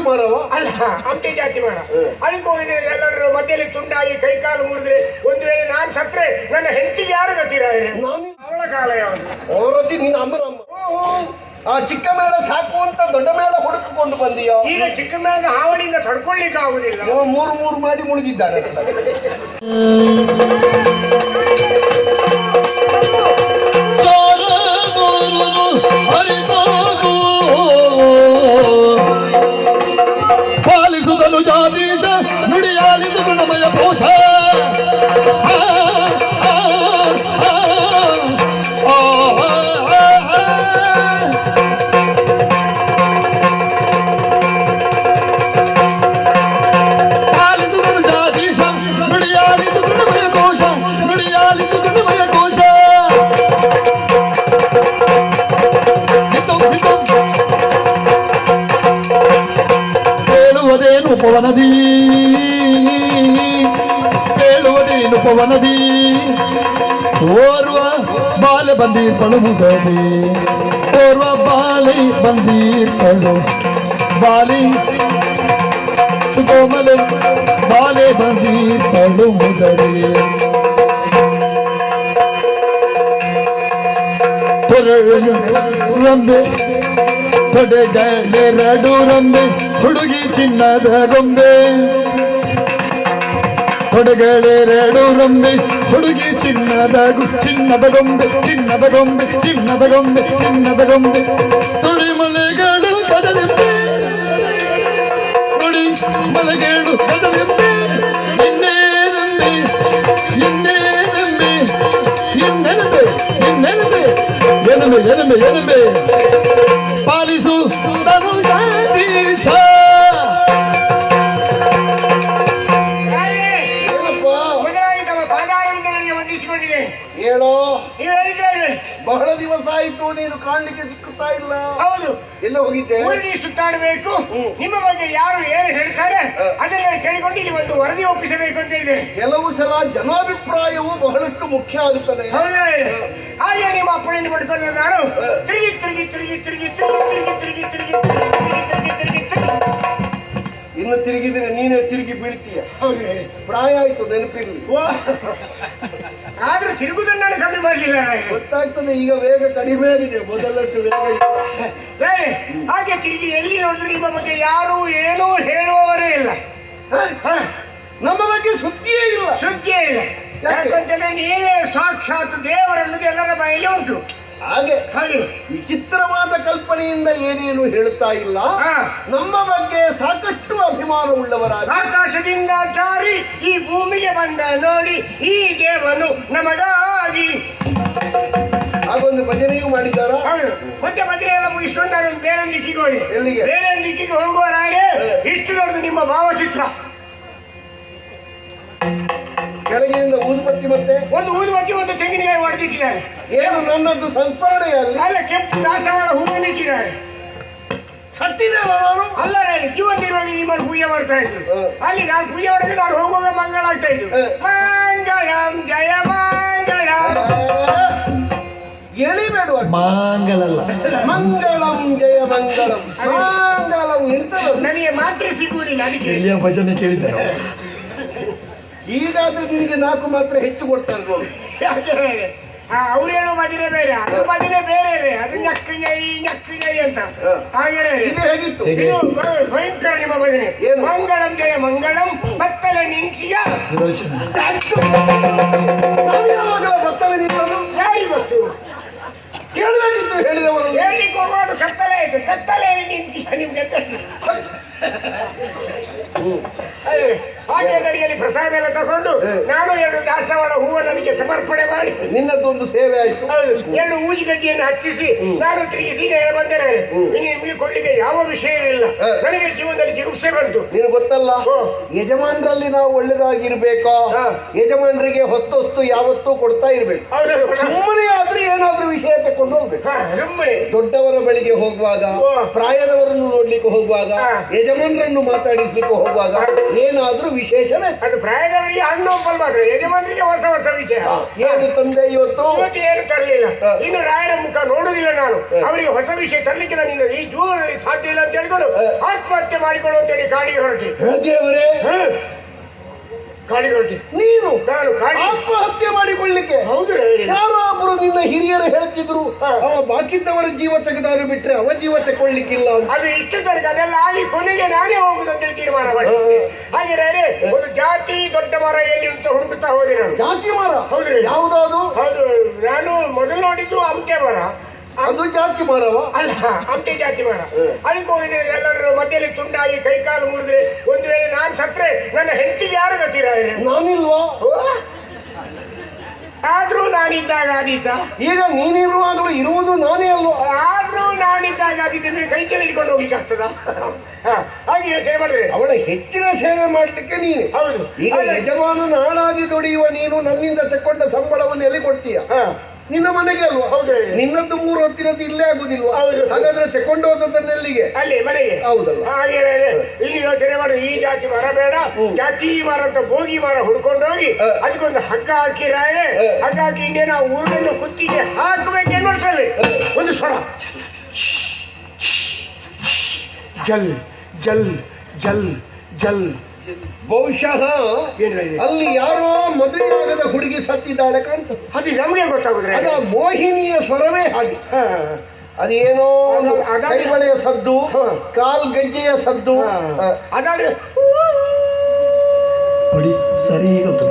ಜಾತಿ ಮಾರವ ಅಲ್ಲ ಹಂಪಿ ಜಾತಿ ಮಾಡ. ಅದಕ್ಕೆ ಹೋಗಿದ್ರೆ ಎಲ್ಲರೂ ಮಧ್ಯದಲ್ಲಿ ತುಂಡಾಗಿ ಕೈಕಾಲು ಮುರಿದ್ರೆ ಒಂದು ವೇಳೆ ನಾನು ಸತ್ರೆ ನನ್ನ ಹೆಂಡತಿಗೆ ಯಾರು ಗೊತ್ತಿದ್ದಾರೆ ನಾನು ಅವಳ ಕಾಲ ಯಾವುದು? ನಿನ್ನ ನೀನು ಅಮರಮ್ಮ ಆ ಚಿಕ್ಕ ಮೇಳ ಸಾಕು ಅಂತ ದೊಡ್ಡ ಮೇಳ ಹುಡುಕಿಕೊಂಡು ಬಂದಿಯೋ? ಈಗ ಚಿಕ್ಕ ಮೇಳ ಹಾವಳಿಯಿಂದ ತಡ್ಕೊಳ್ಳಿಕ್ಕೆ ಆಗುದಿಲ್ಲ. ಮೂರು ಮೂರು ಮಾಡಿ ಮುಳುಗಿದ್ದಾನೆ ಚೋರ ಅನುಜಾದೀಶ ನುಡಿಯಾಲಿದು ಗುಣಮಯ ಪೋಷ ಹೇಳುವುದೇನು ಪವನದಿ ಓರ್ವ ಬಾಲೆ ಬಂದೀರ್ಪಳು ಮುಗದಿ ಓರ್ವ ಬಾಲೆ ಬಂದೀರ್ಪಳು ಬಾಲಿ ಸುಕೋಮಲೆ ಬಾಲೆ ಬಂದೀರ್ಪಳು ಮುಗದಿ ರಂಬೆ ತೊಡೆಗಳೆರಡು ರಂಬೆ ಹುಡುಗಿ ಚಿನ್ನದ ಗೊಂಬೆ ಹೊಡೆಗಳೇರಡೂರೊಂಬೆ ಹುಡುಗಿ ಚಿನ್ನದಾಗು ಚಿನ್ನದಗೊಂಬೆ ಚಿನ್ನದಗೊಂಬೆ ಚಿನ್ನದಗೊಂಬೆ ಚಿನ್ನದಗೊಂಬೆ ತುಳಿಮಲೆಗಳು ಬದಲೆಂಬೆ ತುಳಿ ಮಲೆಗಳು ಬದಲೆಂಬೆ ನಿನ್ನೆ ನಂಬಿ ನಿನ್ನೆ ನಂಬಿ ನಿನ್ನೆನಬೆ ನಿನ್ನೆನಬೆ ಎನಬೆ ಎನಬೆ ಎನಬೆ ಪಾಲಿಸು ಎಲ್ಲ ಹೋಗಿದ್ದೆ ಊರಿಗೆ ಸುತ್ತಾಡಬೇಕು ನಿಮ್ಮ ಬಗ್ಗೆ ಯಾರು ಏನು ಹೇಳ್ತಾರೆ ಅದನ್ನ ಕೇಳಿಕೊಂಡು ಇಲ್ಲಿ ಒಂದು ವರದಿ ಒಪ್ಪಿಸಬೇಕು ಅಂತ ಇದೆ ಕೆಲವು ಸಲ ಜನಾಭಿಪ್ರಾಯವು ಬಹಳಷ್ಟು ಮುಖ್ಯ ಆಗುತ್ತದೆ ಹಾಗೆ ನಿಮ್ಮ ಅಪ್ಪಣೆಯನ್ನು ಪಡ್ಕೊಂಡು ನಾನು ತಿರುಗಿ ತಿರುಗಿ ತಿರುಗಿ ತಿರುಗಿ ತಿರುಗಿ ತಿರುಗಿ ತಿರುಗಿ ತಿರುಗಿ ತಿರುಗಿ ತಿರುಗಿ ತಿರುಗಿ ತಿರುಗಿ ಇನ್ನು ತಿರುಗಿದ್ರೆ ನೀನೇ ತಿರುಗಿ ಬೀಳ್ತೀಯ ಹೌದು ಪ್ರಾಯ ಆಯ್ತು ನೆನಪಿರ್ಲಿ ಆದ್ರೂ ತಿರುಗುದನ್ನ ನಾನು ಕಮ್ಮಿ ಮಾಡಲಿಲ್ಲ ಗೊತ್ತಾಗ್ತದೆ ಈಗ ವೇಗ ಕಡಿಮೆ ಆಗಿದೆ. ಮೊದಲಷ್ಟು ವೇಗ ಹಾಗೆ ಇಲ್ಲಿ ಎಲ್ಲಿ ನೋಡಿದ್ರು ನಿಮ್ಮ ಬಗ್ಗೆ ಯಾರು ಏನೂ ಹೇಳುವವರೇ ಇಲ್ಲ. ನಮ್ಮ ಬಗ್ಗೆ ಸುದ್ದಿಯೇ ಇಲ್ಲ. ಸುದ್ದಿಯೇ ಇಲ್ಲ. ಯಾಕಂತಂದ್ರೆ ನೀವೇ ಸಾಕ್ಷಾತ್ ದೇವರನ್ನು ಎಲ್ಲರ ಬಾಯಲ್ಲಿ ಉಂಟು. ಹಾಗೆ ಹಾಗೆ ವಿಚಿತ್ರವಾದ ಕಲ್ಪನೆಯಿಂದ ಏನೇನು ಹೇಳ್ತಾ ಇಲ್ಲ? ನಮ್ಮ ಬಗ್ಗೆ ಸಾಕಷ್ಟು ಅಭಿಮಾನ ಉಳ್ಳವರಾಗಿ ಆಕಾಶದಿಂದ ಜಾರಿ ಈ ಭೂಮಿಗೆ ಬಂದ ನೋಡಿ ಈ ದೇವನು ನಮಗಾಗಿ. ಹಾಗೊಂದು ಭಜನೆಯೂ ಮಾಡಿದಾರ ಮತ್ತೆ ಭಜನೆ ಎಲ್ಲ ಮುಗಿಸ್ಕೊಂಡು ನಾನು ಬೇರೆ ದಿಕ್ಕಿಗೆ ಹೋಗಿ ಎಲ್ಲಿಗೆ? ಬೇರೆ ದಿಕ್ಕಿಗೆ ಹೋಗುವ ಇಷ್ಟು ದೊಡ್ಡ ನಿಮ್ಮ ಭಾವಚಿತ್ರ. ಕೆಳಗಿನಿಂದ ಊದುಬತ್ತಿ ಮತ್ತೆ? ಒಂದು ಊದುಬತ್ತಿ ಒಂದು ತೆಂಗಿನಕಾಯಿ ಹೊಡೆದಿಟ್ಟಿದ್ದಾರೆ ಏನು ನನ್ನದು ಸಂಸ್ಮರಣೆಯಲ್ಲಿ? ಅಲ್ಲ ಕೆಂಪು ದಾಸವಾಳ ಹೂವನ್ನು ಇಟ್ಟಿದ್ದಾರೆ. ಸತ್ತಿದ್ದಾರೆ ಅವರು. ಅಲ್ಲ ನಾನು ಜೀವಂತಿರುವಾಗ ನಿಮ್ಮನ್ನು ಪೂಜೆ ಮಾಡ್ತಾ ಇದ್ರು. ಅಲ್ಲಿ ನಾನು ಪೂಜೆ ಮಾಡಿದ್ರೆ ನಾನು ಹೋಗುವಾಗ ಮಂಗಳ ಆಗ್ತಾ ಇದ್ರು. ಮಂಗಳಂ ಜಯ ಮಂಗಳ. ಎಳಿಬೇಡುವ ಮಂಗಳಲ್ಲ. ಮಂಗಳಂ ಜಯ ಮಂಗಳಂ. ಮಂಗಳಂ ಎಂತದು ನನಗೆ ಮಾತ್ರ ಸಿಗುವುದಿಲ್ಲ ಅದಕ್ಕೆ. ಭಜನೆ ಕೇಳಿದ್ದಾರೆ ಈಗಾದ್ರೆ ನಿನಗೆ ನಾಲ್ಕು ಮಾತ್ರ ಹೆಚ್ಚು ಕೊಡ್ತಾರೆ ಆ ಅವ್ರೇನು ಮದುವೆ ಬೇರೆ? ಅದು ಮದುವೆ ಬೇರೆ ಇದೆ ಅದು ñಕ್ಕಂಗೈ ñಕ್ಕಂಗೈ ಅಂತ. ಹಾಗೆ ಇದು ಹೇಗಿತ್ತು? ಇದು ಭಯಂಕರ ನಿಮ್ಮ ಭಜನೆ? ಮಂಗಳಂ ಜಯ ಮಂಗಳಂ ಬತ್ತಲ ನಿಂಕಿಯ ಯಾರಿ ಗೊತ್ತು? ಕೇಳಬೇಕಿತ್ತು ಹೇಳಿದವರು ಹೇಳಲಿಕ್ಕೆ ಹೋಗುವಾಗ ಕತ್ತಲೆ ಆಯ್ತು ಕತ್ತಲೆ ನಿಂತಿಯ ನಿಮ್ಗೆ ಹಾಗೆ ಪ್ರಸಾದ ಎಲ್ಲ ತಗೊಂಡು. ನಾನು ಎರಡು ದಾಸವಾಳ ಹೂವನ್ನು ಅದಕ್ಕೆ ಸಮರ್ಪಣೆ ಮಾಡಿ. ನಿನ್ನದೊಂದು ಸೇವೆ ಆಯ್ತು. ಎರಡು ಊಜಿಗಡ್ಡಿಯನ್ನು ಹಚ್ಚಿಸಿ ನಾನು ತಿರುಗಿಸಿ ಬಂದರೆ ನಿಮಗೆ ಕೊಡ್ಲಿಕ್ಕೆ ಯಾವ ವಿಷಯವಿಲ್ಲ. ನನಗೆ ಜೀವನದಲ್ಲಿ ಜಿಗುಪ್ಸೆ ಬಂತು. ನೀನು ಗೊತ್ತಲ್ಲ. ಯಜಮಾನರಲ್ಲಿ ನಾವು ಒಳ್ಳೇದಾಗಿರ್ಬೇಕಾ? ಹಾ. ಹೊತ್ತು ಹೊತ್ತು ಯಾವತ್ತೂ ಕೊಡ್ತಾ ಇರ್ಬೇಕು? ಸುಮ್ಮನೆ ಆದ್ರೆ ಏನಾದ್ರೂ ವಿಷಯ ತಕೊಂಡು ಹೋಗ್ಬೇಕು ದೊಡ್ಡವರ ಬಳಿಗೆ ಹೋಗುವಾಗ ಪ್ರಾಯದವರನ್ನು ನೋಡ್ಲಿಕ್ಕೆ ಹೋಗುವಾಗ. ಯಜಮಾನರನ್ನು ಮಾತಾಡಿಸ್ಲಿಕ್ಕೆ ಹೋಗುವಾಗ ಏನಾದ್ರೂ ವಿಶೇಷನೇ? ಅದು ಪ್ರಾಯದವರಿಗೆ ಹಣ್ಣು ಮಾತ್ರ. ಯಜಮಾನರಿಗೆ ಹೊಸ ಹೊಸ ವಿಷಯ. ಏನು ತಂದೆ ಇವತ್ತು? ಇವತ್ತು ಏನು ತರಲಿಲ್ಲ. ಇನ್ನು ರಾಯರ ಮುಖ ನೋಡುದಿಲ್ಲ ನಾನು. ಅವರಿಗೆ ಹೊಸ ವಿಷಯ ತರಲಿಕ್ಕೆ ನಾನು ಈ ಜೀವನದಲ್ಲಿ ಸಾಧ್ಯ ಇಲ್ಲ ಅಂತ ಹೇಳ್ಕೊಂಡು. ಆತ್ಮಹತ್ಯೆ ಮಾಡಿಕೊಳ್ಳುವಂತೇಳಿ ಕಾಡಿಗೆ ಹೊರಟಿ. ದೇವರೇ ಕಾಡಿಗೆ ನೀನು ನಾನು ಕಾಡಿ ಆತ್ಮಹತ್ಯೆ ಮಾಡಿಕೊಳ್ಳಿಕ್ಕೆ. ಹೌದು ರಾಯರೇ. ಯಾರೋ ಒಬ್ಬರು ನಿನ್ನ ಹಿರಿಯರು ಹೇಳ್ತಿದ್ರು ಆ ಅವ ಬಾಕಿದ್ದವರ ಜೀವ ತೆಗೆದವರು ಬಿಟ್ರೆ ಅವ ಜೀವ ತಗೊಳ್ಲಿಕ್ಕಿಲ್ಲ ಅಂತ. ಅದು ಇಷ್ಟು ತನಕ ಅದೆಲ್ಲ ಆಗಿ ಕೊನೆಗೆ ನಾನೇ ಹೋಗುದು ಅಂತ ತೀರ್ಮಾನ ಮಾಡಿ. ಹಾಗೆ ಒಂದು ಜಾತಿ ದೊಡ್ಡ ಮರ ಎಲ್ಲಿ ಅಂತ ಹುಡುಕುತ್ತಾ ಹೋದೆ ನಾನು. ಜಾತಿ ಮರ? ಹೌದ್ರಿ. ಯಾವುದಾದ್ರು? ಹೌದು ನಾನು ಮೊದಲು ನೋಡಿದ್ದು ಅಮಟೆ ಮರ ಅದು ಜಾತಿ ಮರವ? ಅಲ್ಲ ಅಂತೆ ಜಾತಿ ಮರ. ಅದಕ್ಕೆ ಹೋಗಿದ್ರೆ ಎಲ್ಲರೂ ಮಧ್ಯದಲ್ಲಿ ತುಂಡಾಗಿ ಕೈ ಕಾಲು ಮುರಿದ್ರೆ ಒಂದು ವೇಳೆ ನಾನು ಸತ್ರೆ ನನ್ನ ಹೆಂಡತಿಗೆ ಯಾರು ಗೊತ್ತಿರ ನಾನಿಲ್ವಾ? ಆದ್ರೂ ನಾನಿದ್ದಾಗ ಆದೀತ. ಈಗ ನೀನಿರುವಾಗಲೂ ಇರುವುದು ನಾನೇ ಅಲ್ವಾ? ಆದ್ರೂ ನಾನಿದ್ದಾಗ ಆದಿದ್ದೇನೆ ಕೈ ಕೆಲ ಇಟ್ಕೊಂಡು ಹೋಗ್ಲಿಕ್ಕೆ ಆಗ್ತದ? ಹಾಗೆ ಯೋಚನೆ ಮಾಡಿದ್ರೆ ಅವಳ ಹೆಚ್ಚಿನ ಸೇವೆ ಮಾಡ್ಲಿಕ್ಕೆ ನೀನು. ಹೌದು. ಈಗ ಯಜಮಾನ ನಾಳಾಗಿ ದುಡಿಯುವ ನೀನು ನನ್ನಿಂದ ತಕ್ಕೊಂಡ ಸಂಬಳವನ್ನು ಎಲ್ಲಿ ಕೊಡ್ತೀಯ? ಹಾ. ನಿನ್ನ ಮನೆಗೆ ಅಲ್ವಾ? ಹೌದು. ನಿನ್ನದ್ದು ಮೂರು ಹೊತ್ತಿನದ್ದು ಇಲ್ಲೇ ಆಗುದಿಲ್ವಾ? ಹೌದು. ಹಾಗಾದ್ರೆ ತಕೊಂಡು ಅಲ್ಲಿ ಮನೆಗೆ. ಹೌದಲ್ಲ. ಹಾಗೆ ಇಲ್ಲಿ ಯೋಚನೆ ಮಾಡಿ ಈ ಜಾತಿ ಮರ ಬೇಡ ಜಾತಿ ಮರ ಅಂತ ಭೋಗಿ ಮರ ಹುಡ್ಕೊಂಡೋಗಿ ಅದಕ್ಕೊಂದು ಹಗ್ಗ ಹಾಕಿರಾಳೆ ಹ. ಹಗ್ಗ ಹಾಕಿ ಹಿಂಗೆ ನಾವು ಊರನ್ನು ಕುತ್ತಿಗೆ ಹಾಕಬೇಕು ನೋಡ್ಕೊಳ್ಳಿ ಒಂದು ಸ್ವರ. ಜಲ್ ಜಲ್ ಜಲ್ ಜಲ್. ಬಹುಶಃ ಅಲ್ಲಿ ಯಾರೋ ಮದುವೆಯಾಗದ ಹುಡುಗಿ ಸತ್ತಿದ್ದಾಳೆ ಕಾಣ್ತದೆ. ಅದು ನಮಗೆ ಗೊತ್ತಾಗುತ್ತೆ ಅದ ಮೋಹಿನಿಯ ಸ್ವರವೇ ಹಾಗೆ. ಹ. ಅದೇನೋ ಅಗಾಡಿ ಅದು- ಕೈಬಳೆಯ ಸದ್ದು ಹ. ಕಾಲ್ ಗಜ್ಜೆಯ ಸದ್ದು. ಅದಾದ್ರೆ ನೋಡಿ ಸರಿ ಗೊತ್ತುಂಟು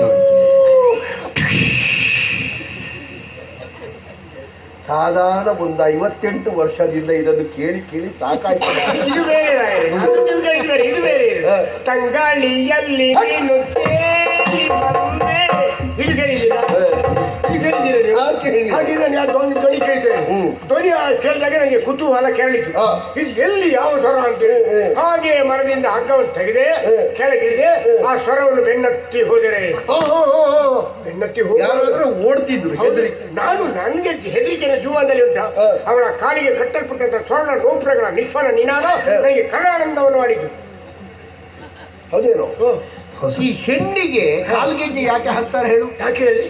ಸಾಧಾರಣ ಒಂದು ಐವತ್ತೆಂಟು ವರ್ಷದಿಂದ ಇದನ್ನು ಕೇಳಿ ಕೇಳಿ ಸಾಕಾಯ್ತು ಇದು ಬೇರೆ ರಾಯರೇ. ಅದು ನೀವು ಕೇಳಿದ್ದು ಬೇರೆ ಇದು ಬೇರೆ ಇದು. ಹ. ತಂಗಾಳಿಯಲ್ಲಿ ನೀನು ತೇಲಿ ಬಂದೆ ಇದು ಕೇಳಿದ್ದೀರಾ ನೀವು? ಹಾಗೆ ನಾನು ಧ್ವನಿ ಕೇಳ್ತೇನೆ. ಧ್ವನಿ ಆ ಕೇಳಿದಾಗ ನನಗೆ ಕುತೂಹಲ ಹಾ. ಇದು ಎಲ್ಲಿ ಯಾವ ಸ್ವರ ಅಂತೇಳಿ. ಹಾಗೆ ಮರದಿಂದ ಹಗ್ಗವನ್ನು ತೆಗೆದೆ ಕೆಳಗೆ ಕೆಳಗಿಳಿದೆ ಆ ಸ್ವರವನ್ನು ಬೆನ್ನತ್ತಿ ಹೋದರೆ. ಬೆನ್ನತ್ತಿ ಹೋದ್ರೆ. ಓಡ್ತಿದ್ರು ನಾನು ನನಗೆ ಹೆದರಿಕೆನ ಜೀವನದಲ್ಲಿ ಉಂಟ. ಅವಳ ಕಾಲಿಗೆ ಕಟ್ಟಲ್ಪಟ್ಟಂತ ಸ್ವರ್ಣ ರೂಪಗಳ ನಿಶ್ವನ ನಿನಾದ ನನಗೆ ಕಲಾನಂದವನ್ನು ಮಾಡಿದ್ರು ಹೌದೇನೋ? ಈ ಹೆಣ್ಣಿಗೆ ಕಾಲ್ಗೆಜ್ಜೆ ಯಾಕೆ ಹಾಕ್ತಾರೆ ಹೇಳು? ಯಾಕೆ ಹೇಳಿ?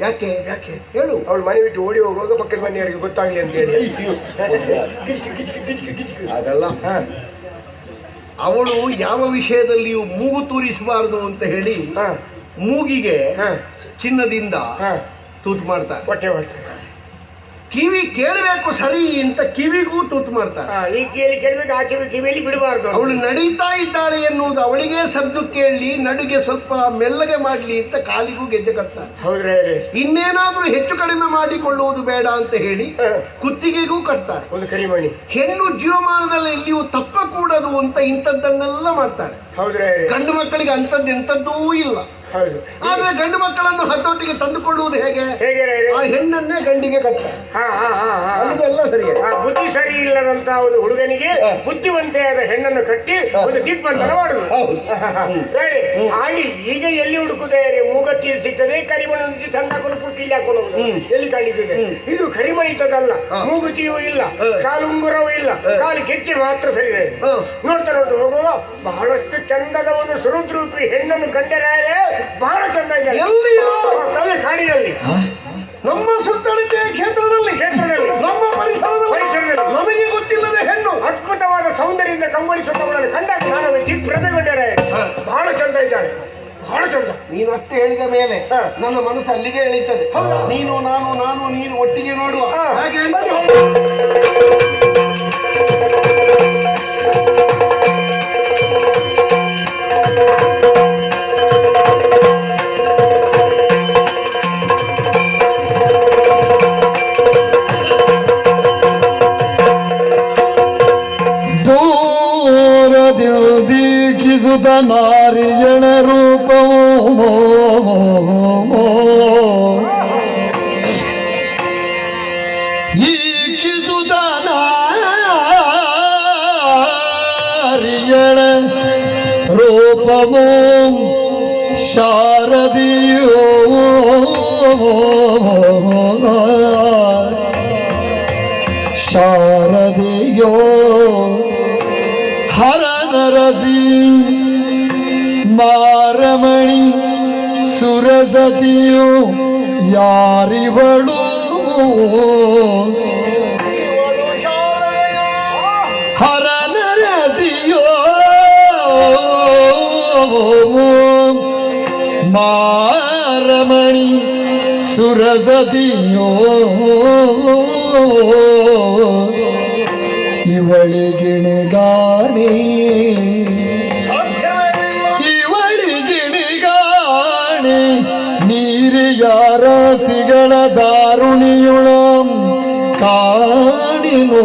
ಯಾಕೆ? ಯಾಕೆ? ಹೇಳು. ಅವಳು ಮನೆ ಬಿಟ್ಟು ಓಡಿ ಹೋಗುವಾಗ ಪಕ್ಕದ ಮನೆಯವರಿಗೆ ಗೊತ್ತಾಗಲಿ ಅಂತ ಹೇಳಿ. ಅದಲ್ಲ. ಹ, ಅವಳು ಯಾವ ವಿಷಯದಲ್ಲಿಯೂ ಮೂಗು ತೂರಿಸಬಾರದು ಅಂತ ಹೇಳಿ ಹ, ಮೂಗಿಗೆ ಹ, ಚಿನ್ನದಿಂದ ಹ. ತೂತು ಮಾಡ್ತಾರೆ ಹೊಟ್ಟೆ ಹೊಟ್ಟೆ. ಕಿವಿ ಕೇಳಬೇಕು ಸರಿ ಅಂತ ಕಿವಿಗೂ ತೂತು ಮಾಡ್ತಾರೆ. ಈ ಕಿವಿಯಲ್ಲಿ ಕೇಳಬೇಕು ಆ ಕಿವಿ ಕಿವಿಯಲ್ಲಿ ಬಿಡಬಾರ್ದು. ಅವಳು ನಡೀತಾ ಇದ್ದಾಳೆ ಎನ್ನುವುದು ಅವಳಿಗೆ ಸದ್ದು ಕೇಳಿ ನಡುಗೆ ಸ್ವಲ್ಪ ಮೆಲ್ಲಗೆ ಮಾಡಲಿ ಅಂತ ಕಾಲಿಗೂ ಗೆಜ್ಜೆ ಕಟ್ತಾರೆ. ಹೌದ್ರೆ ಇನ್ನೇನಾದ್ರೂ ಹೆಚ್ಚು ಕಡಿಮೆ ಮಾಡಿಕೊಳ್ಳುವುದು ಬೇಡ ಅಂತ ಹೇಳಿ ಕುತ್ತಿಗೆಗೂ ಕಟ್ತಾರೆ. ಒಂದು ಕರಿಮಣಿ ಹೆಣ್ಣು ಜೀವಮಾನದಲ್ಲಿ ಇಲ್ಲಿಯೂ ತಪ್ಪ ಕೂಡದು ಅಂತ ಇಂಥದ್ದನ್ನೆಲ್ಲ ಮಾಡ್ತಾರೆ. ಹೌದ್ರೆ ಗಂಡು ಮಕ್ಕಳಿಗೆ ಅಂಥದ್ದು ಎಂಥದ್ದೂ ಇಲ್ಲ. ಆದ್ರೆ ಗಂಡು ಮಕ್ಕಳನ್ನು ಹತೋಟಿಗೆ ತಂದುಕೊಳ್ಳುವುದು ಹೇಗೆ? ಹೇಗೆ ಆ ಹೆಣ್ಣನ್ನೇ ಗಂಡಿಗೆ ಕಟ್ಟ ಹಾ ಹಾ ಹಾ ಹಾ. ಸರಿಯೇ. ಆ ಬುದ್ಧಿ ಸರಿ ಇಲ್ಲದಂತ ಒಂದು ಹುಡುಗನಿಗೆ. ಬುದ್ಧಿವಂತೆಯಾದ ಹೆಣ್ಣನ್ನು ಕಟ್ಟಿ. ಒಂದು ದಿಗ್ಬಂಧನ ಮಾಡುದು ಹೇಳಿ ಹಾಗೆ ಈಗ ಎಲ್ಲಿ ಹುಡುಕುದೇ ಮೂಗತ್ತಿ ಸಿಗ್ತದೆ ಕರಿಮಣಿ ಉಂಚಿ ಚಂದ ಕೊಡುಕುಟ್ಟಿ ಇಲ್ಲ ಹಾಕೊಂಡು ಎಲ್ಲಿ ಕಾಣಿಸಿದೆ ಇದು ಕರಿಮಣಿತದಲ್ಲ ತದಲ್ಲ ಮೂಗುತಿಯೂ ಇಲ್ಲ ಕಾಲುಂಗುರವೂ ಕಾಲು ಉಂಗುರವೂ ಇಲ್ಲ. ಕಾಲು ಕೆಚ್ಚಿ ಮಾತ್ರ ಸರಿ. ನೋಡ್ತಾ ನೋಡ್ತಾ ಹೋಗುವ ಬಹಳಷ್ಟು ಚಂದದ ಒಂದು ಸುರುದ್ರೂಪಿ ಹೆಣ್ಣನ್ನು ಕಂಡರಾರೆ ಬಹಳ ಚಂದ ಇದೆ ಎಲ್ಲಿಯೋ? ಕಲೆ ಕಾಡಿನಲ್ಲಿ ನಮ್ಮ ಸುತ್ತಳತೆಯ ಕ್ಷೇತ್ರದಲ್ಲಿ ಕ್ಷೇತ್ರದಲ್ಲಿ. ನಮ್ಮ ಪರಿಸರದಲ್ಲಿ ಪರಿಸರದಲ್ಲಿ. ನಮಗೆ ಗೊತ್ತಿಲ್ಲದ ಹೆಣ್ಣು. ಅದ್ಭುತವಾದ ಸೌಂದರ್ಯದಿಂದ ಕಂಗೊಳಿಸುತ್ತವಳನ್ನು ಕಂಡಾಗ ನಾನು ಹ. ಬಹಳ ಚಂದ ಇದ್ದಾಳೆ. ಬಹಳ ಚಂದ ನೀನು ಅಷ್ಟು ಹೇಳಿದ ಮೇಲೆ. ನನ್ನ ಮನಸ್ಸು ಅಲ್ಲಿಗೆ ಎಳೀತದೆ. ನೀನು ನಾನು ನಾನು ನೀನು ಒಟ್ಟಿಗೆ ನೋಡುವ. ಹಾಗೆ ನರಸಿಯೋ ಇವಳಿ ಸುರಸತಿಯೋ ಇವಳಿಗಿಣಿಗಾಣಿ ಸಾಧ್ಯವೇ ಇಲ್ಲ ಇವಳಿಗಿಣಿಗಾಣಿ ನೀರಿಯಾರತಿಗಳ ದಾರುಣಿಯುಳಂ ಕಾಣಿನೋ.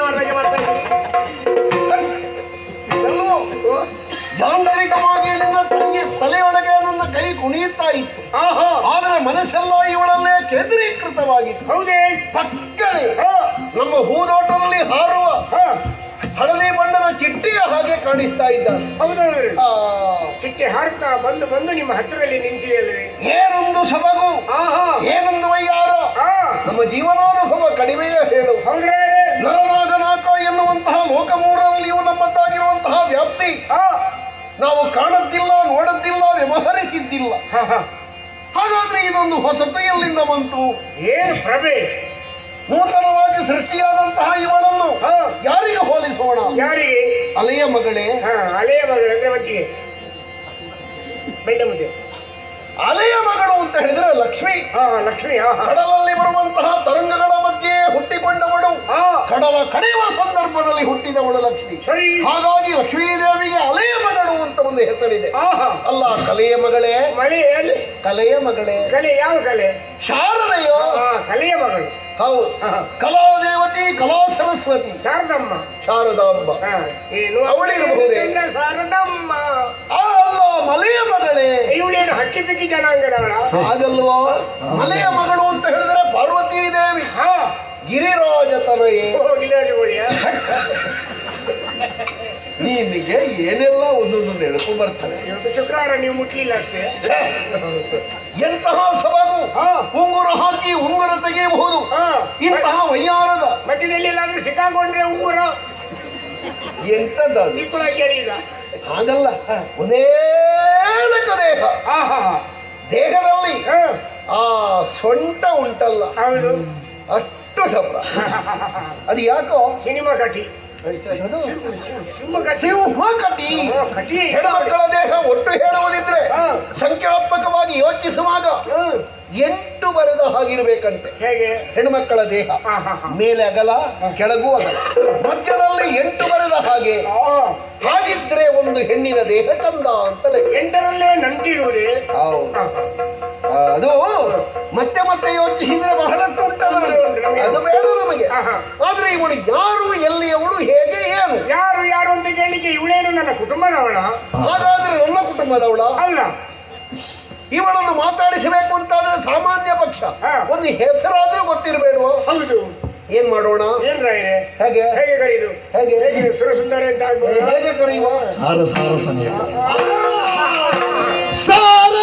ಯಾಂತ್ರಿಕವಾಗಿ ನಿನ್ನ ತಂಗಿ ತಲೆಯೊಳಗೆ ನನ್ನ ಕೈ ಕುಣಿಯುತ್ತಾ ಇತ್ತು. ಆಹಾ. ಆದರೆ ಮನಸ್ಸೆಲ್ಲ ಇವಳಲ್ಲೇ ಕೇಂದ್ರೀಕೃತವಾಗಿತ್ತು. ಹೌದೇ? ಪಕ್ಕನೆ ನಮ್ಮ ಹೂದೋಟದಲ್ಲಿ ಹಾರುವ ಹಾ. ಹಳದಿ ಬಣ್ಣದ ಚಿಟ್ಟೆಯ ಹಾಗೆ ಕಾಣಿಸ್ತಾ ಇದ್ದ. ಹೌದು. ಆ, ಚಿಟ್ಟೆ ಹಾರ್ತಾ ಬಂದು ಬಂದು ನಿಮ್ಮ ಹತ್ತಿರದಲ್ಲಿ ನಿಂತಿಯಲ್ವೇ ಏನೊಂದು ಸೊಬಗು ಆಹಾ ಏನೊಂದು ವೈಯಾರ ಆ. ನಮ್ಮ ಜೀವನಾನುಭವ ಕಡಿಮೆಯ ಹೇಳು. ಹೌದ್ರೇ. ನರನಾಗನಾಕ ಎನ್ನುವಂತಹ ಲೋಕಮೂರಲ್ಲಿಯೂ ನಮ್ಮದ್ದಾಗಿರುವಂತಹ ವ್ಯಾಪ್ತಿ ಆ. ನಾವು ಕಾಣದ್ದಿಲ್ಲ ನೋಡದ್ದಿಲ್ಲ ವ್ಯವಹರಿಸಿದ್ದಿಲ್ಲ. ಹಾ ಹಾ. ಹಾಗಾದ್ರೆ ಇದೊಂದು ಹೊಸತು ಎಲ್ಲಿಂದ ಬಂತು. ಏನ್ ಪ್ರಭೆ? ನೂತನವಾಗಿ ಸೃಷ್ಟಿಯಾದಂತಹ ಇವಳನ್ನು ಹಾ. ಯಾರಿಗೆ ಹೋಲಿಸೋಣ ಯಾರಿಗೆ? ಅಲೆಯ ಮಗಳೇ. ಹಾ ಅಲೆಯ ಮಗಳೇ ಅಂದ್ರೆ ಮಜ್ಜಿಗೆ. ಬೆಂಡೆ ಮುದ್ದೆ. ಅಲೆಯ ಮಗಳು ಅಂತ ಹೇಳಿದ್ರೆ ಲಕ್ಷ್ಮಿ. ಹಾ ಲಕ್ಷ್ಮಿ ಕಡಲಲ್ಲಿ ಬರುವಂತಹ ತರಂಗಗಳ ಮಧ್ಯೆ ಹುಟ್ಟಿಕೊಂಡವಳು. ಹಾ. ಕಡಲ ಕಡೆಯುವ ಸಂದರ್ಭದಲ್ಲಿ ಹುಟ್ಟಿದವಳು ಲಕ್ಷ್ಮಿ. ಸರಿ. ಹಾಗಾಗಿ ಲಕ್ಷ್ಮೀ ದೇವಿಗೆ ಅಲೆಯ ಮಗಳು ಅಂತ ಒಂದು ಹೆಸರಿದೆ. ಅಲ್ಲ ಕಲೆಯ ಮಗಳೇ? ಮಳೆ? ಕಲೆಯ ಮಗಳೇ. ಕಲೆ ಯಾವ ಕಲೆ? ಶಾರದೆಯೋ? ಕಲೆಯ ಮಗಳು. ಹೌದು. ಕಲಾ ದೇವತಿ ಕಲಾ ಸರಸ್ವತಿ. ಶಾರದಮ್ಮ. ಶಾರದಾಂಬ ಏನು ಅವಳಿರಬಹುದೇ? ಶಾರದಮ್ಮ. ಆ ಅಲ್ಲ ಮಲೆಯ ಮಗಳೇ. ಇವಳೇನು ಹಕ್ಕಿ ಪಿಕ್ಕಿ ಜನಾಂಗದವಳ? ಹಾಗಲ್ವಾ? ಮಲೆಯ ಮಗಳು ಅಂತ ಹೇಳಿದ್ರೆ ಪಾರ್ವತೀ ದೇವಿ. ಹಾ. ಗಿರಿರಾಜ ತನಯೇ ನಿಮಗೆ ಏನೆಲ್ಲ ಒಂದೊಂದು ನೆನಪು ಬರ್ತಾರೆ ಇವತ್ತು ಶುಕ್ರವಾರ ನೀವು ಮುಟ್ಲಿಲ್ಲ ಅಷ್ಟೇ. ಎಂತಹ ಸೊಬಗು. ಉಂಗುರ ಹಾಕಿ ಉಂಗುರ ತೆಗೆಯಬಹುದು. ಇಂತಹ ವಯ್ಯಾರದ ಮಧ್ಯದಲ್ಲಿ ಎಲ್ಲಾದ್ರೂ ಸಿಕ್ಕಾಕೊಂಡ್ರೆ ಉಂಗುರ? ನಿಕ್ಕುಳ ಕೇಳಿದ. ಹಾಗಲ್ಲ. ಒಂದೇ ದೇಹ. ದೇಹದಲ್ಲಿ ಆ ಸೊಂಟ ಉಂಟಲ್ಲ. ಹೌದು. ಅಷ್ಟು ಸಬ್ರ ಅದು ಯಾಕೋ? ಸಿನಿಮಾ ಕಟಿ ಅದು ಸಿಂಹ ಕಟಿ ಸಿಂಹ ಕಟಿ ಹಾ, ಕಟಿ ಹೆಣ್ಮಕ್ಕಳ ದೇಹ ಒಟ್ಟು ಹೇಳುವುದಿದ್ರೆ. ಸಂಖ್ಯಾತ್ಮಕವಾಗಿ ಯೋಚಿಸುವಾಗ. ಎಂಟು ಬರೆದ ಹಾಗಿರ್ಬೇಕಂತೆ. ಹೇಗೆ? ಹೆಣ್ಮಕ್ಕಳ ದೇಹ. ಮೇಲೆ ಅಗಲ ಕೆಳಗೂ ಅಗಲ. ಮಧ್ಯದಲ್ಲಿ ಎಂಟು ಬರೆದ ಹಾಗೆ. ಹಾಗಿದ್ರೆ ಒಂದು ಹೆಣ್ಣಿನ ದೇಹ ಚಂದ ಅಂತಲೇ. ಎಂಟರಲ್ಲೇ ನಂಟಿರುವುದೇ? ಹೌದು. ಅದು ಮತ್ತೆ ಮತ್ತೆ ಯೋಚಿಸಿದ್ರೆ ಬಹಳಷ್ಟು ಉಂಟಲ್ಲ ನಮಗೆ. ಅದು ಬೇಡ ನಮಗೆ. ಆಹಾ. ಆದ್ರೆ ಇವಳು ಯಾರು ಎಲ್ಲಿಯವಳು ಹೇಗೆ ಏನು? ಯಾರು ಯಾರು ಅಂತ ಕೇಳಿಕೆ ಇವಳೇನು ನನ್ನ ಕುಟುಂಬದವಳ? ಹಾಗಾದ್ರೆ ನನ್ನ ಕುಟುಂಬದವಳ? ಅಲ್ಲ. ಇವಳನ್ನು ಮಾತಾಡಿಸಬೇಕು ಅಂತಾದ್ರೆ ಸಾಮಾನ್ಯ ಪಕ್ಷ. ಒಂದು ಹೆಸರಾದ್ರೂ ಗೊತ್ತಿರಬೇಡುವ? ಹೌದು. ಏನ್ ಮಾಡೋಣ? ಏನ್ ರಾಯರೇ? ಹೇಗೆ? ಹೇಗೆ ಕರೆಯುದು ಹೇಗೆ? ಹೇಗೆ ಸುರಸುಂದರ ಅಂತ ಹೇಗೆ ಕರೆಯುವ ಸಾರ ಸಾರ ಸನಿಯ ಸಾರ!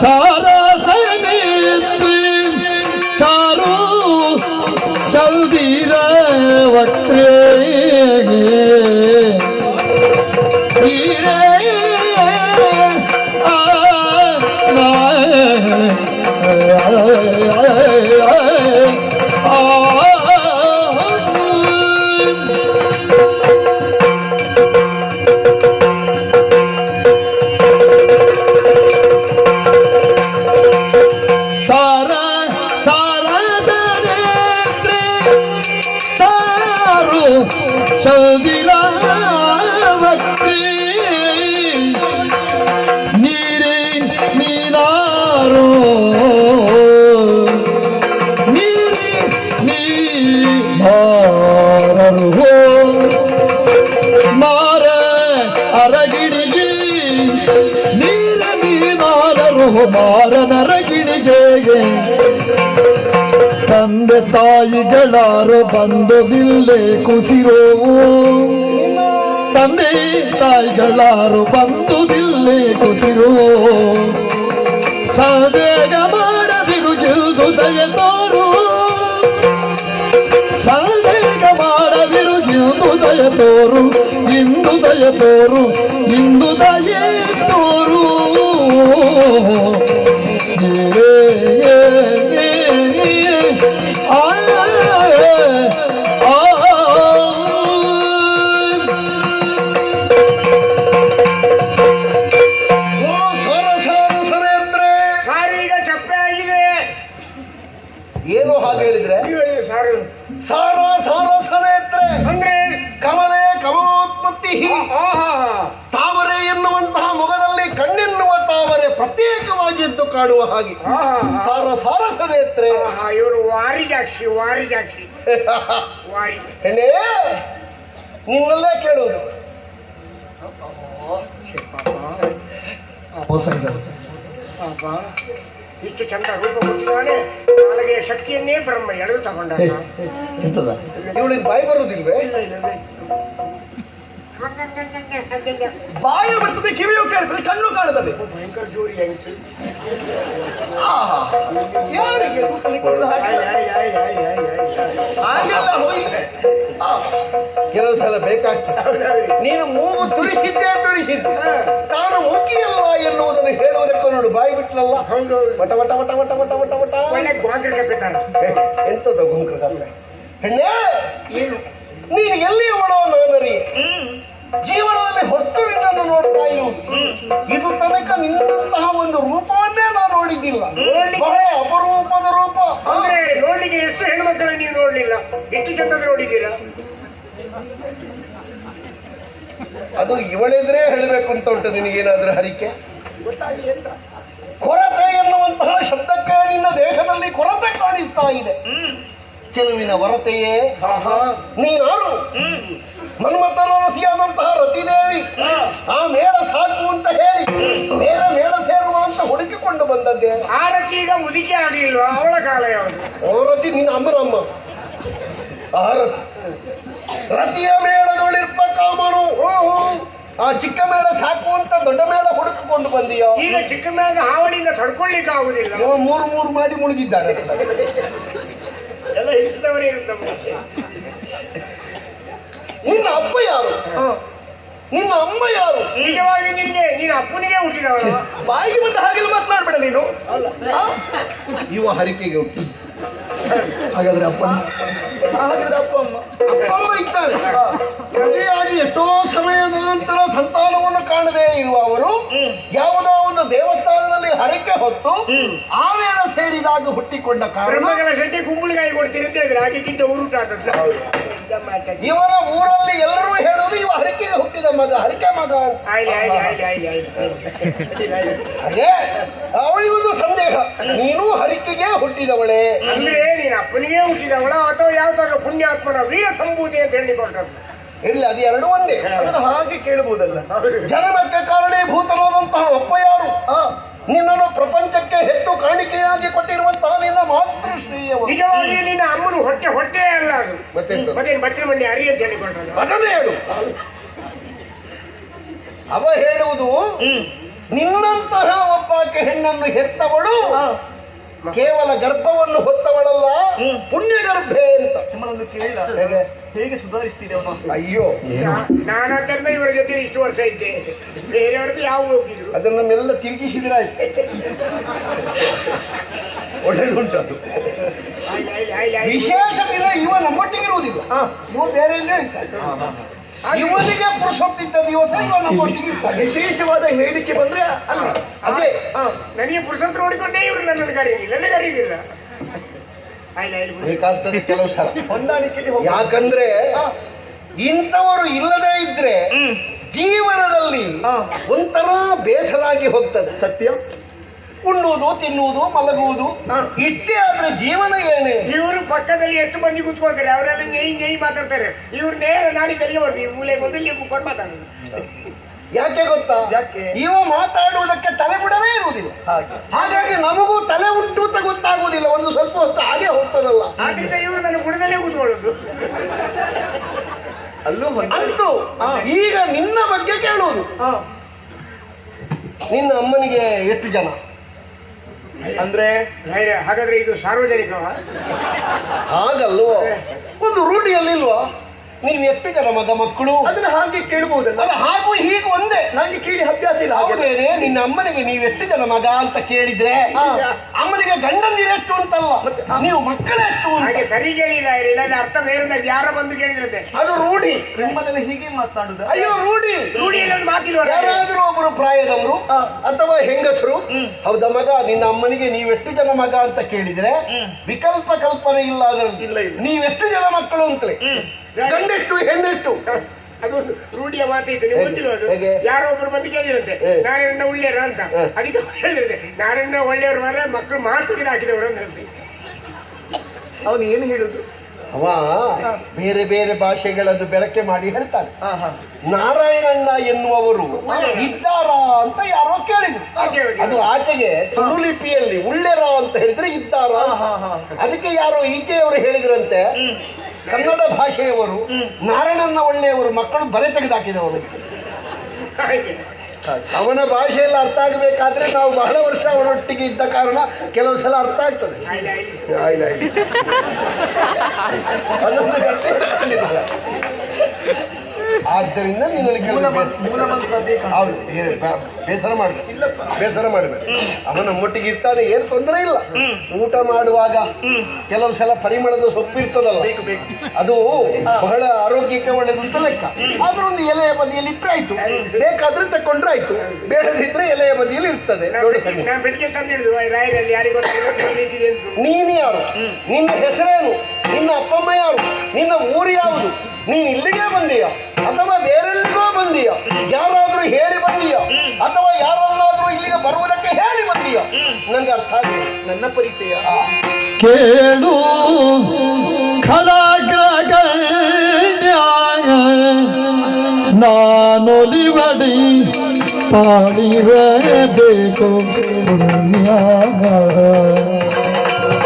ಸಾರ ಬಂದುದಿಲ್ಲೇ ಕುಸಿರೋ. ತಂದೆ ತಾಯಿಗಳಾರು ಬಂದುದಿಲ್ಲೇ ಕುಸಿರೋ. ಸಾದೇಗ ಮಾಡದಿರು ಗೆಲ್ದು ದಯ ತೋರು ಸಾದೇಗ ಮಾಡದಿರು ಗೆಲ್ದು ದಯ ತೋರು ಇಂದು ದಯ ತೋರು ಇಂದು ದಯ ತೋರು ಹೆಣ್ಣೆ ನಿನ್ನಲ್ಲೇ ಕೇಳುವುದು ಇಷ್ಟು ಚಂದ ರೂಪ ಕೊಟ್ಟಿದ್ದಾನೆ ನನಗೆ ಶಕ್ತಿಯನ್ನೇ ಬ್ರಹ್ಮ ಎಳೆದು ತಗೊಂಡ ಎಂತದ? ಇವಳಿಗೆ ಬಾಯಿ ಬರುವುದಿಲ್ವೇ ಇಲ್ಲ ಇಲ್ಲ ಬಾಯಿ ಬರ್ತದೆ ಕಿವಿಯು ಕೇಳ್ತದೆ ಕಣ್ಣು ಕಾಣುತ್ತದೆ. ಭಯಂಕರ ಜೋರಿ ಹೆಂಗಸು. ಯಾರಿಗೆ ಕೆಲವು ಸಲ ಬೇಕಾಗ್ತದೆ. ನೀನು ಮೂಗು ತುರಿಸಿದ್ದೇ ತುರಿಸಿದ್ದೆ ತಾನು ಮುಗಿಯಲ್ಲ ಎನ್ನುವುದನ್ನು ಹೇಳುವುದಕ್ಕೂ ನೋಡು ಬಾಯಿ ಬಿಟ್ಲಲ್ಲ? ಹೌದು ವಟ ವಟ ವಟ ವಟ ವಟ ವಟ ವಟ. ಎಂತದ ಗುಂಕ್ರ ಕಪ್ಪೆ? ಹೆಣ್ಣೆ ನೀನು ಎಲ್ಲಿ ಅವಳೋ ನಾನರಿ ಜೀವನದಲ್ಲಿ ಹೊತ್ತು ನಿನ್ನನ್ನು ನೋಡ್ತಾ ಇರುವುದು. ಇದು ತನಕ ನಿನ್ನಂತಹ ಒಂದು ರೂಪವನ್ನೇ ನಾನು ನೋಡಿದ್ದಿಲ್ಲ. ಬಹಳ ಅಪರೂಪದ ರೂಪ. ಅಂದ್ರೆ ನೋಡ್ಲಿಕ್ಕೆ ಎಷ್ಟು ಹೆಣ್ಮಕ್ಕಳ ನೀವು ನೋಡ್ಲಿಲ್ಲ? ಎಷ್ಟು ಚಂದದ ನೋಡಿದ್ದೀರಾ? ಅದು ಇವಳೆದ್ರೆ ಹೇಳಬೇಕು ಅಂತ ಉಂಟು ನಿನಗೇನಾದ್ರೂ ಹರಿಕೆ? ಕೊರತೆ ಎನ್ನುವಂತಹ ಶಬ್ದಕ್ಕೆ ನಿನ್ನ ದೇಹದಲ್ಲಿ ಕೊರತೆ ಕಾಣಿಸ್ತಾ ಇದೆ. ಚೆಲುವಿನ ವರತೆಯೇ. ನೀನಾರು ಮನ್ಮಥನ ರಸಿಯಾದಂತಹ ರತಿದೇವಿ. ಆ ಮೇಳ ಸಾಕು ಅಂತ ಹೇಳಿ ಮೇಳ ಮೇಳ ಸೇರುವ ಅಂತ ಹುಡುಕಿಕೊಂಡು ಬಂದದ್ದೇ. ಆರಕ್ಕೆ ಈಗ ಮುದುಕಿ ಆಗಲಿಲ್ವಾ? ಅವಳ ಕಾಲ ಯಾವುದು? ರತಿ ನಿನ್ನ ಅಮ್ಮರಮ್ಮ ಆ ರತಿ. ರತಿಯ ಮೇಳದೊಳಿರ್ಪ ಕಾಮನು. ಆ ಚಿಕ್ಕ ಮೇಳ ಸಾಕು ಅಂತ ದೊಡ್ಡ ಮೇಳ ಹುಡುಕಿಕೊಂಡು ಬಂದಿಯೋ? ಈಗ ಚಿಕ್ಕ ಮೇಳದ ಹಾವಳಿಯಿಂದ ತಡ್ಕೊಳ್ಳಿಕ್ಕೆ ಆಗುದಿಲ್ಲ ಇವ ಮೂರು ಮೂರು ಮಾಡಿ ಮುಳುಗಿದ್ದಾನೆ ಎಲ್ಲ ಹಿಡಿಸಿದವರೇ ಇರುತ್ತಮ್ಮ ನಿನ್ನ ಅಪ್ಪ ಯಾರು? ನಿನ್ನ ಅಮ್ಮ ಯಾರು? ನಿಜವಾಗಿ ನಿನ್ಗೆ ನೀನು ಅಪ್ಪನಿಗೆ ಹುಟ್ಟಿದವಳು. ಬಾಯಿಗೆ ಬಂದ ಹಾಗೆಲ್ಲ ಮಾತನಾಡ್ಬೇಡ ನೀನು. ಅಲ್ಲ. ಇವ ಹರಿಕೆಗೆ ಉಂಟು ಹಾಗಾದ್ರೆ ಅಪ್ಪನ? ಹಾಗಿದ್ರೆ ಅಪ್ಪ ಅಮ್ಮ ಅಪ್ಪ ಅಮ್ಮ ಇದ್ದಾರೆ ಮದುವೆಯಾಗಿ ಎಷ್ಟೋ ಸಮಯದ ನಂತರ ಸಂತಾನವನ್ನು ಕಾಣದೇ ಇರುವ ಅವರು ಯಾವುದೋ ಒಂದು ದೇವಸ್ಥಾನದಲ್ಲಿ ಹರಕೆ ಹೊತ್ತು ಆಮೇಲೆ ಸೇರಿದಾಗ ಹುಟ್ಟಿಕೊಂಡ ಕಾರಣ ಶೆಟ್ಟಿ ಕುಂಬಳಕಾಯಿ ಕೊಡ್ತೀನಿ ಅಂತ ಹೇಳಿದ್ರೆ ಉರುಟ ಇವರ ಊರಲ್ಲಿ ಎಲ್ಲರೂ ಹೇಳುವುದು ಇವ ಹರಕೆಗೆ ಹುಟ್ಟಿದ ಮಗ ಹರಿಕೆ ಮಗ. ಹಾಗೆ ಅವಳಿಗೊಂದು ಸಂದೇಹ. ನೀನು ಹರಿಕೆಗೆ ಹುಟ್ಟಿದವಳೆ. ಅಂದ್ರೆ ನೀನು ಅಪ್ಪನಿಗೆ ಹುಟ್ಟಿದವಳ ಅಥವಾ ಯಾವ್ದಾದ್ರು ಪುಣ್ಯಾತ್ಮನ ವೀರ ಸಂಭೂತಿ ಅಂತ ಹೇಳಿ ಕೊಟ್ಟರು ಇರ್ಲಿ ಅದು ಎರಡು ಒಂದೇ. ಅದನ್ನು ಹಾಗೆ ಕೇಳಬಹುದಲ್ಲ ಜನ್ಮಕ್ಕೆ ಕಾರಣೀಭೂತರಾದಂತಹ ಒಪ್ಪ ಯಾರು? ನಿನ್ನನ್ನು ಪ್ರಪಂಚಕ್ಕೆ ಹೆಚ್ಚು ಕಾಣಿಕೆಯಾಗಿ ಕೊಟ್ಟಿರುವಂತಹ ನಿನ್ನ ಮಾತೃಶ್ರೀಯವರು ನಿಜವಾಗಿ ನಿನ್ನ ಅಮ್ಮನು ಹೊಟ್ಟೆ ಹೊಟ್ಟೆ ಅಲ್ಲ ಅದು. ಮತ್ತೆ ಮತ್ತೆ ಬಚ್ಚಲ ಮಂಡಿ ಅರಿ ಅಂತ ಹೇಳಿ ಕೊಟ್ಟರು ಅದನ್ನೇ ಹೇಳು. ಅವ ಹೇಳುವುದು ನಿನ್ನಂತಹ ಒಬ್ಬಾಕೆ ಹೆಣ್ಣನ್ನು ಹೆತ್ತವಳು ಕೇವಲ ಗರ್ಭವನ್ನು ಹೊತ್ತವಳಲ್ಲ ಪುಣ್ಯ ಗರ್ಭೆ ಅಂತ. ಕೇಳಿದ ಹೇಗೆ? ಹೇಗೆ ಸುಧಾರಿಸ್ತೀರಿ ಅವನು? ಅಯ್ಯೋ. ನಾನು ಅದನ್ನ ಇವರ ಜೊತೆ ಇಷ್ಟು ವರ್ಷ ಇದ್ದೆ. ಬೇರೆಯವ್ರದ್ದು ಯಾವ ಹೋಗಿದ್ರು? ಅದನ್ನೆಲ್ಲ ತಿರುಗಿಸಿದ್ರೆ ಆಯ್ತು. ಒಳ್ಳೆದುಂಟು ಅದು. ವಿಶೇಷ ದಿನ ಇವ ನಮ್ಮೊಟ್ಟಿಗೆ ಇರುವುದಿಲ್ಲ ಇವ ಬೇರೆ ಇಲ್ಲ ಇವನಿಗೆ ಪುರುಷೋತ್ತಿದ್ದ ದಿವಸ ನಮ್ಮೊಟ್ಟಿಗೆ ಇರ್ತಾನೆ. ವಿಶೇಷವಾದ ಹೇಳಿಕೆ ಬಂದ್ರೆ ಅಲ್ಲ ಅದೇ ಹಾ. ನನಗೆ ಪುರುಷೋತ್ತ ನೋಡಿಕೊಂಡೇ ಇವರು ನನ್ನನ್ನು ಕರೆಯಲಿಲ್ಲ ನನಗೆ ಕರೆಯಲಿಲ್ಲ ಆಯ್ಲಿ ಆಯ್ಲಿ ಬಿಡು. ಬೇಕಾಗ್ತದೆ ಕೆಲವು ಸಲ. ಹೊಂದಾಣಿಕೆಗೆ ಯಾಕಂದ್ರೆ ಇಂಥವರು ಇಲ್ಲದೇ ಇದ್ರೆ ಜೀವನದಲ್ಲಿ. ಒಂಥರ ಬೇಸರಾಗಿ ಹೋಗ್ತದೆ. ಸತ್ಯ? ಉಣ್ಣುವುದು ತಿನ್ನುವುದು ಮಲಗುವುದು. ಇಷ್ಟೇ ಆದ್ರೆ ಜೀವನ ಏನೇ? ಇವರು ಪಕ್ಕದಲ್ಲಿ ಎಷ್ಟು ಮಂದಿ ಕೂತ್ಕೊಳ್ತಾರೆ ಅವರೆಲ್ಲ ನೈ ನೈ ಮಾತಾಡ್ತಾರೆ. ಇವ್ರು ನೇರ ನಾಡಿ ಈ ಮೂಲೆ ಬಂದು ಇಲ್ಲಿ ಕೂತ್ಕೊಂಡು ಮಾತಾಡೋದು. ಯಾಕೆ ಗೊತ್ತಾ? ಯಾಕೆ? ಇವ ಮಾತಾಡುವುದಕ್ಕೆ ತಲೆ ಬಿಡವೇ ಇರುವುದಿಲ್ಲ. ಹಾಗೆ. ಹಾಗಾಗಿ ನಮಗೂ ತಲೆ ಉಂಟು ಅಂತ ಗೊತ್ತಾಗುವುದಿಲ್ಲ. ಒಂದು ಸ್ವಲ್ಪ ಹೊತ್ತು ಹಾಗೆ ಹೋಗ್ತದಲ್ಲ. ಆದ್ರಿಂದ ಇವರು ನನ್ನ ಗುಣದಲ್ಲೇ ಕೂತ್ಕೊಳ್ಳೋದು. ಅಲ್ಲೂ ಅಂತು ಅಂತೂ ಈಗ ನಿನ್ನ ಬಗ್ಗೆ ಕೇಳುವುದು ಹಾ. ನಿನ್ನ ಅಮ್ಮನಿಗೆ ಎಷ್ಟು ಜನ? ಅಂದ್ರೆ ಧೈರ್ಯ. ಹಾಗಾದ್ರೆ ಇದು ಸಾರ್ವಜನಿಕವ ಹಾಗಲ್ವೋ ಒಂದು ರೂಢಿಯಲ್ಲಿಲ್ವಾ ನೀವು ಎಷ್ಟು ಜನ ಮಗ ಮಕ್ಕಳು? ಅದನ್ನ ಹಾಗೆ ಕೇಳಬಹುದಲ್ಲ ಅಲ್ಲ ಹಾಗೂ ಹೀಗೆ ಒಂದೇ. ನನಗೆ ಕೇಳಿ ಅಭ್ಯಾಸ ಇಲ್ಲ ಹಾಗೆ. ಹೌದೇನೆ ನಿನ್ನ ಅಮ್ಮನಿಗೆ ನೀವು ಎಷ್ಟು ಜನ ಮಗ ಅಂತ ಕೇಳಿದ್ರೆ ಅಮ್ಮನಿಗೆ ಗಂಡಂದಿರೆಷ್ಟು ಅಂತಲ್ಲ ನೀವು ಮಕ್ಕಳೆಷ್ಟು ಹಾಗೆ ಸರಿ ಕೇಳಿಲ್ಲ ಇಲ್ಲ ಅರ್ಥ ಬೇರೆ ಯಾರ ಬಂದು ಕೇಳಿದ್ರೆ ಅದು ರೂಢಿ. ನಿಮ್ಮದನ್ನ ಹೀಗೆ ಮಾತಾಡುದು. ಅಯ್ಯೋ ರೂಢಿ. ರೂಢಿ ಒಂದು ಮಾತಿಲ್ವ ಯಾರಾದರೂ ಒಬ್ಬರು ಪ್ರಾಯದವರು ಅಥವಾ ಹೆಂಗಸರು ಹೌದಾ ಮಗ ನಿನ್ನ ಅಮ್ಮನಿಗೆ ನೀವೆಷ್ಟು ಜನ ಮಗ ಅಂತ ಕೇಳಿದ್ರೆ ವಿಕಲ್ಪ ಕಲ್ಪನೆ ಇಲ್ಲ ಅದರಲ್ಲಿ. ಇಲ್ಲ, ಇಲ್ಲ. ನೀವೆಷ್ಟು ಜನ ಮಕ್ಕಳು ಅಂತಲೇ. ಗಂಡೆಷ್ಟು ಹೆಣ್ಣೆಷ್ಟು? ಅದು ರೂಢಿಯ ಇದೆ. ನಿಮ್ಗೆ ಗೊತ್ತಿಲ್ಲ ಅದು? ಯಾರೋ ಒಬ್ರು ಬಂದು ಕೇಳಿರಂತೆ ಹೇ. ನಾರಾಯಣ ಒಳ್ಳೆಯರ ಅಂತ. ಅದಕ್ಕೆ ಹೇಳಿದ್ರೆ ನಾರಾಯಣ ಒಳ್ಳೆಯವರು ಮಾತ್ರ ಮಕ್ಕಳು ಮಾತು ಹಾಕಿದವರು ಅಂತ ಅವನು ಏನು ಹೇಳುದು? ಅವ ಬೇರೆ ಬೇರೆ ಭಾಷೆಗಳನ್ನು ಬೆರಕೆ ಮಾಡಿ ಹೇಳ್ತಾರೆ ಹಾ ಹಾ. ನಾರಾಯಣಣ್ಣ ಎನ್ನುವರು ಇದ್ದಾರಾ ಅಂತ ಯಾರೋ ಕೇಳಿದ್ರು. ಅದು ಆಚೆಗೆ ತುಳು ಲಿಪಿಯಲ್ಲಿ ಉಳ್ಳೆರ ಅಂತ ಹೇಳಿದ್ರೆ ಇದ್ದಾರ? ಅದಕ್ಕೆ ಯಾರೋ ಈಚೆಯವರು ಹೇಳಿದ್ರಂತೆ ಕನ್ನಡ ಭಾಷೆಯವರು ನಾರಾಯಣನ ಒಳ್ಳೆಯವರು ಮಕ್ಕಳು ಬರೆ ತೆಗೆದಾಕಿದವರು ಅವನಿಗೆ ಅವನ ಭಾಷೆಯಲ್ಲಿ ಅರ್ಥ ಆಗಬೇಕಾದ್ರೆ ನಾವು ಬಹಳ ವರ್ಷ ಅವರೊಟ್ಟಿಗೆ ಇದ್ದ ಕಾರಣ ಕೆಲವು ಸಲ ಅರ್ಥ ಆಗ್ತದೆ. ಅದೊಂದು. ಆದ್ದರಿಂದ ನಿನ್ನಲ್ಲಿ ಹೌದು ಬೇಸರ ಮಾಡಬೇಡ. ಬೇಸರ ಮಾಡಬೇಕು ಅವನ ಮೊಟ್ಟಿಗೆ ಇರ್ತಾನೆ ಏನು ತೊಂದರೆ ಇಲ್ಲ. ಊಟ ಮಾಡುವಾಗ ಕೆಲವು ಸಲ ಪರಿಮಳದ ಸೊಪ್ಪಿರ್ತದಲ್ಲ ಬೇಕು ಬೇಕು. ಅದು ಬಹಳ ಆರೋಗ್ಯಕ್ಕೆ ಒಳ್ಳೆಯದು ಅಂತ ಲೆಕ್ಕ ಆದ್ರೂ ಒಂದು ಎಲೆಯ ಬದಿಯಲ್ಲಿ ಇಟ್ಟರೆ ಆಯ್ತು. ಬೇಕಾದ್ರೆ ತಕೊಂಡ್ರೆ ಆಯ್ತು. ಬೇಡದಿದ್ರೆ ಎಲೆಯ ಬದಿಯಲ್ಲಿ ಇರ್ತದೆ. ನೀನು ಯಾರು? ನಿನ್ನ ಹೆಸರೇನು? ನಿನ್ನ ಅಪ್ಪಮ್ಮ ಯಾರು? ನಿನ್ನ ಊರು ಯಾವುದು? ನೀನು ಇಲ್ಲಿಗೆ ಬಂದೀಯ? ಅಥವಾ ಬೇರೆಲ್ಲಿಗೋ ಬಂದೀಯ? ಯಾರಾದರೂ ಹೇಳಿ ಬಂದೀಯ? ಅಥವಾ ಯಾರನ್ನಾದರೂ ಇಲ್ಲಿಗೆ ಬರುವುದಕ್ಕೆ ಹೇಳಿ ಬಂದೀಯ? ನನಗೆ ಅರ್ಥ ಆಗಿದೆ ನನ್ನ ಪರಿಚಯ. ಕೇಳು ನಾನೊಲಿವಡಿ ಪಾಡಿರಬೇಕು ಪುಣ್ಯ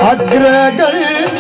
ಅಗ್ರಗಣ್ಯ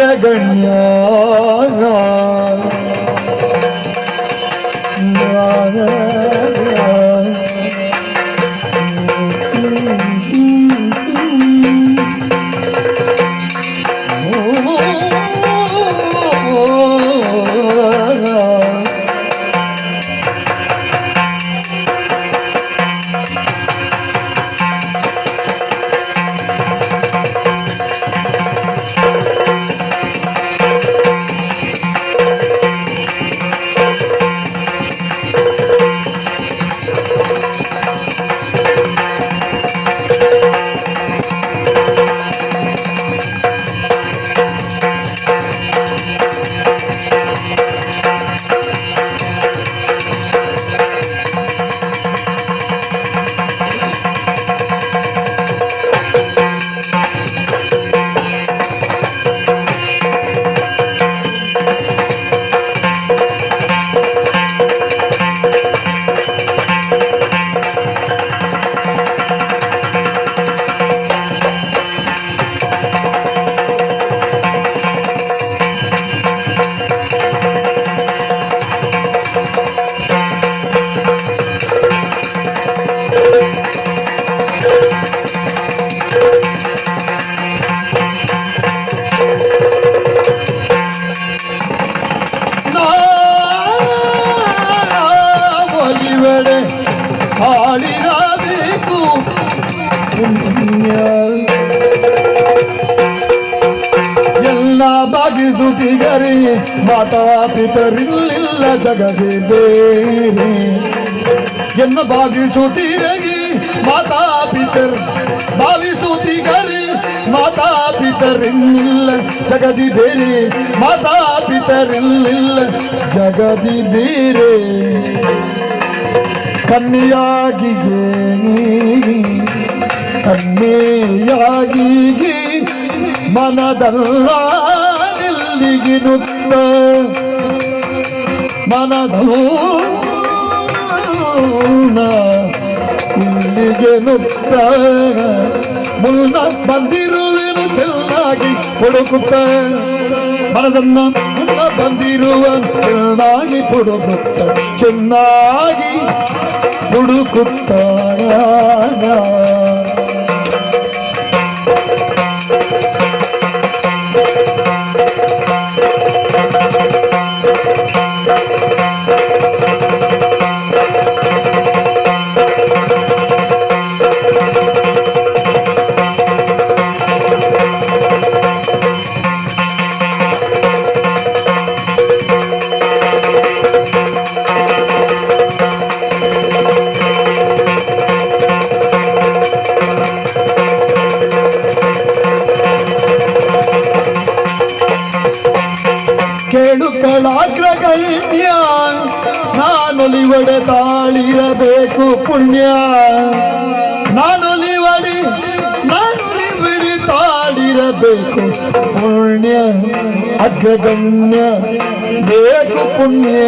गण्य ಭಾವಿಸುತ್ತೀರಗಿ ಮಾತಾ ಪಿತರ್ ಭಾವಿಸುತ್ತೀಗರಿ ಮಾತಾ ಪಿತರಿಲ್ಲ ಜಗದಿ ಬೇರೆ, ಮಾತಾ ಪಿತರಿಲ್ಲ ಜಗದಿ ಬೇರೆ. ಕನ್ನಿಯಾಗಿಗೆ ಕನ್ನಿಯಾಗಿ ಮನದಲ್ಲ ನಿಲ್ಲಿಗಿರುತ್ತ ಮನದಲ್ಲ ಇಲ್ಲಿಗೆ ನುತ್ತ ಮುನ್ನ ಬಂದಿರುವೆನು ಚೆನ್ನಾಗಿ ಹುಡುಕುತ್ತ ಮನದನ್ನ ಮುನ್ನ ಬಂದಿರುವ ಚೆನ್ನಾಗಿ ಹುಡುಕುತ್ತ ಚೆನ್ನಾಗಿ ಹುಡುಕುತ್ತ ಅಗ್ರಗಣ್ಯ ಬೇಕು ಪುಣ್ಯ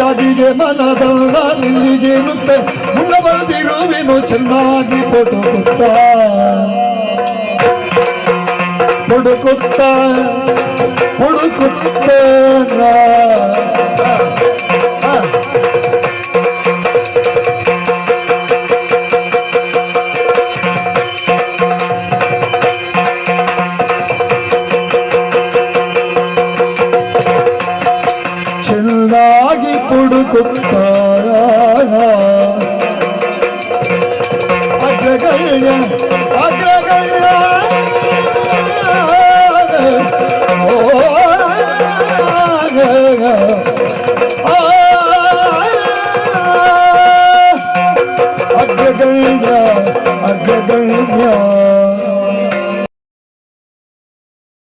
ಕನ್ನೆಯಾಗಿಗೆ ಮನದಲ್ಲ ನಿಲ್ಲಿಗೆ ಮುಂದೆ ಮುನ್ನ ಬರೆದಿರುವೆನು ಚೆನ್ನಾಗಿ ಕೊಡುತ್ತ ಕೊಡುಕುತ್ತ ಕೊಡುಕುತ್ತ